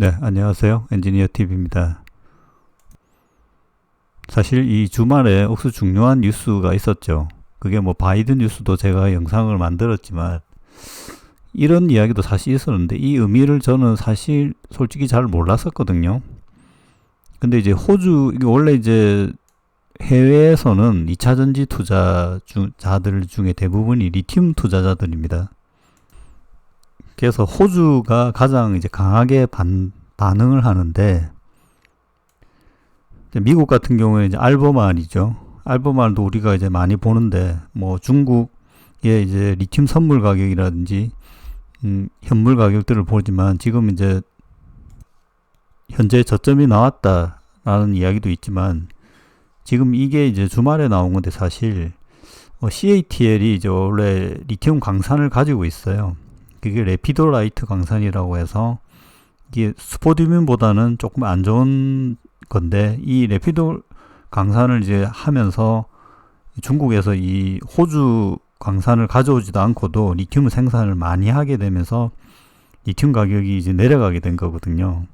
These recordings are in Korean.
네, 안녕하세요. 엔지니어 TV입니다. 사실 이 주말에 옥수 중요한 뉴스가 있었죠. 그게 뭐 바이든 뉴스도 제가 영상을 만들었지만 이런 이야기도 사실 있었는데 이 의미를 저는 사실 솔직히 잘 몰랐었거든요. 근데 이제 호주 이게 원래 이제 해외에서는 2차 전지 투자자들 중에 대부분이 리튬 투자자들입니다. 그래서 호주가 가장 이제 강하게 반, 반응을 하는데 미국 같은 경우에 이제 알버말이죠. 알버말도 우리가 이제 많이 보는데 뭐 중국의 이제 리튬 선물 가격이라든지 음, 현물 가격들을 보지만 지금 이제 현재 저점이 나왔다라는 이야기도 있지만 지금 이게 이제 주말에 나온 건데 사실 어, CATL이 이제 원래 리튬 광산을 가지고 있어요. 그게 레피도라이트 광산이라고 해서 이게 스포디움보다는 조금 안 좋은 건데 이 레피도 광산을 이제 하면서 중국에서 이 호주 광산을 가져오지도 않고도 리튬 생산을 많이 하게 되면서 리튬 가격이 이제 내려가게 된 거거든요.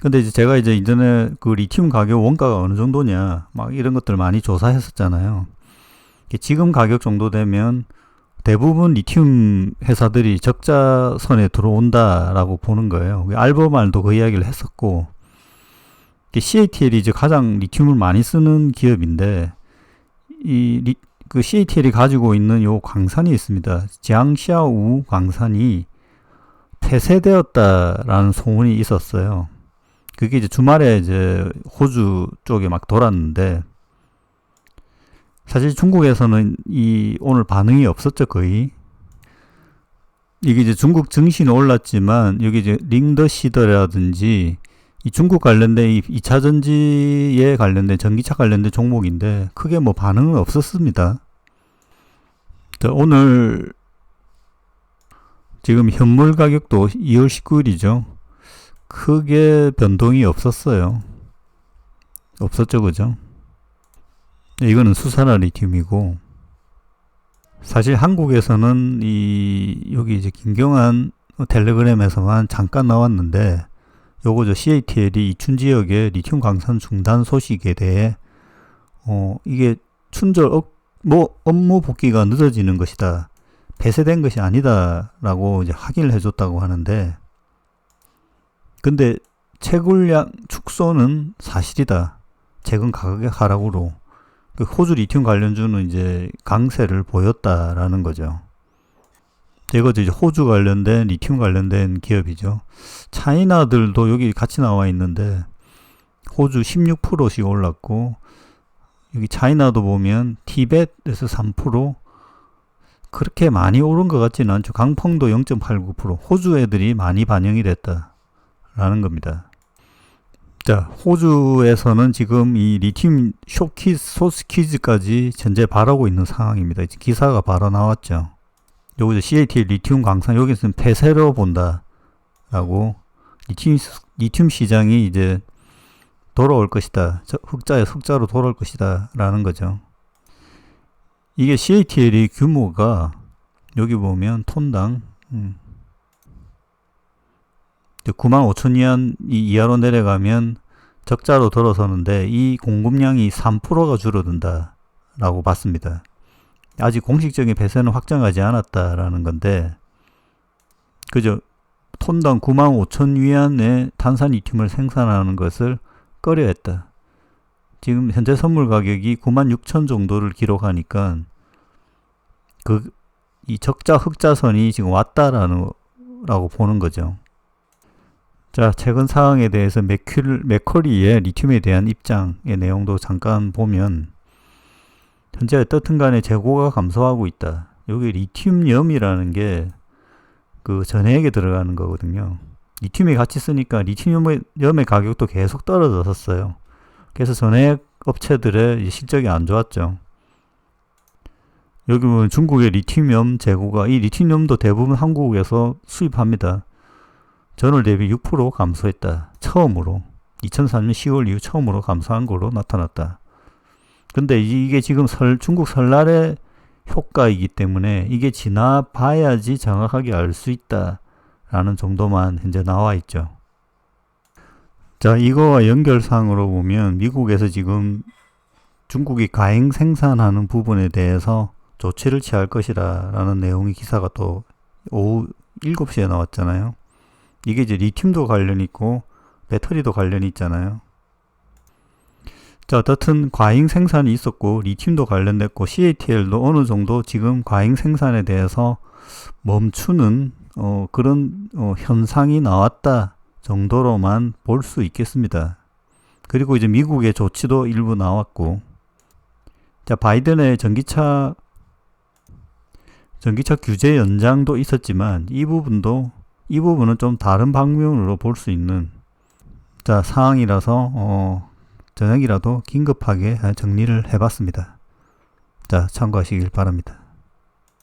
근데 이제 제가 이제 이전에 그 리튬 가격 원가가 어느 정도냐 막 이런 것들 많이 조사했었잖아요. 지금 가격 정도 되면 대부분 리튬 회사들이 적자선에 들어온다라고 보는 거예요. 알버말도 그 이야기를 했었고, CATL이 이제 가장 리튬을 많이 쓰는 기업인데, 이, 리, 그 CATL이 가지고 있는 요 광산이 있습니다. 지앙샤우 광산이 폐쇄되었다라는 소문이 있었어요. 그게 이제 주말에 이제 호주 쪽에 막 돌았는데, 사실 중국에서는 이 오늘 반응이 없었죠 거의 이게 이제 중국 증시는 올랐지만 여기 이제 링더시더라든지 이 중국 관련된 이 2차 전지에 관련된 전기차 관련된 종목인데 크게 뭐 반응은 없었습니다. 자, 오늘 지금 현물 가격도 2월 19일이죠. 크게 변동이 없었어요. 없었죠, 그죠? 네, 이거는 수산화 리튬이고 사실 한국에서는 이 여기 이제 김경환 텔레그램에서만 잠깐 나왔는데 요거 저 CATL이 이춘 지역의 리튬 광산 중단 소식에 대해 어 이게 춘절 업, 뭐 업무 복귀가 늦어지는 것이다. 폐쇄된 것이 아니다라고 이제 확인을 해줬다고 하는데 근데 채굴량 축소는 사실이다. 최근 가격의 하락으로 그 호주 리튬 관련주는 이제 강세를 보였다라는 거죠. 이것도 이제 호주 관련된 리튬 관련된 기업이죠. 차이나들도 여기 같이 나와 있는데 호주 16%씩 올랐고 여기 차이나도 보면 티벳에서 3% 그렇게 많이 오른 것 같지는 않죠. 강펑도 0.89% 호주 애들이 많이 반영이 됐다라는 겁니다. 자, 호주에서는 지금 이 리튬 쇼키즈, 소스키즈까지 현재 바라고 있는 상황입니다. 기사가 바로 나왔죠. 여기서 CAT 리튬 광산, 여기서는 폐쇄로 본다. 라고, 리튬, 리튬 시장이 이제 돌아올 것이다. 흑자에 흑자로 돌아올 것이다. 라는 거죠. 이게 CATL이 규모가 여기 보면 톤당 음, 9만 5천 위안 이하로 내려가면 적자로 들어서는데 이 공급량이 3%가 줄어든다 라고 봤습니다. 아직 공식적인 배세는 확정하지 않았다라는 건데 그저 톤당 9만 5천 위안의 탄산 리튬을 생산하는 것을 꺼려 했다. 지금 현재 선물 가격이 9만 6천 정도를 기록하니까 그 이 적자 흑자선이 지금 왔다라는 라고 보는 거죠. 자, 최근 사항에 대해서 맥큐, 맥커리의 리튬에 대한 입장의 내용도 잠깐 보면 현재 어떻든 간에 재고가 감소하고 있다. 여기 리튬염이라는 게 그 전해액에 들어가는 거거든요. 리튬이 같이 쓰니까 리튬염의 가격도 계속 떨어졌었어요. 그래서 전해액 업체들의 실적이 안 좋았죠. 여기 보면 중국의 리튬염 재고가 이 리튬염도 대부분 한국에서 수입합니다. 전월 대비 6% 감소했다. 처음으로. 2004년 10월 이후 처음으로 감소한 걸로 나타났다. 근데 이게 지금 설, 중국 설날의 효과이기 때문에 이게 지나봐야지 정확하게 알 수 있다. 라는 정도만 현재 나와 있죠. 자, 이거와 연결상으로 보면 미국에서 지금 중국이 가행 생산하는 부분에 대해서 조치를 취할 것이라는 내용의 기사가 또 오후 7시에 나왔잖아요. 이게 이제 리튬도 관련 있고 배터리도 관련이 있잖아요. 자, 어떻든 과잉 생산이 있었고 리튬도 관련됐고 CATL도 어느 정도 지금 과잉 생산에 대해서 멈추는 어, 그런 어, 현상이 나왔다 정도로만 볼 수 있겠습니다. 그리고 이제 미국의 조치도 일부 나왔고 자, 바이든의 전기차 전기차 규제 연장도 있었지만 이 부분도 이 부분은 좀 다른 방면으로 볼 수 있는 자 상황이라서 어, 저녁이라도 긴급하게 정리를 해봤습니다. 자 참고하시길 바랍니다.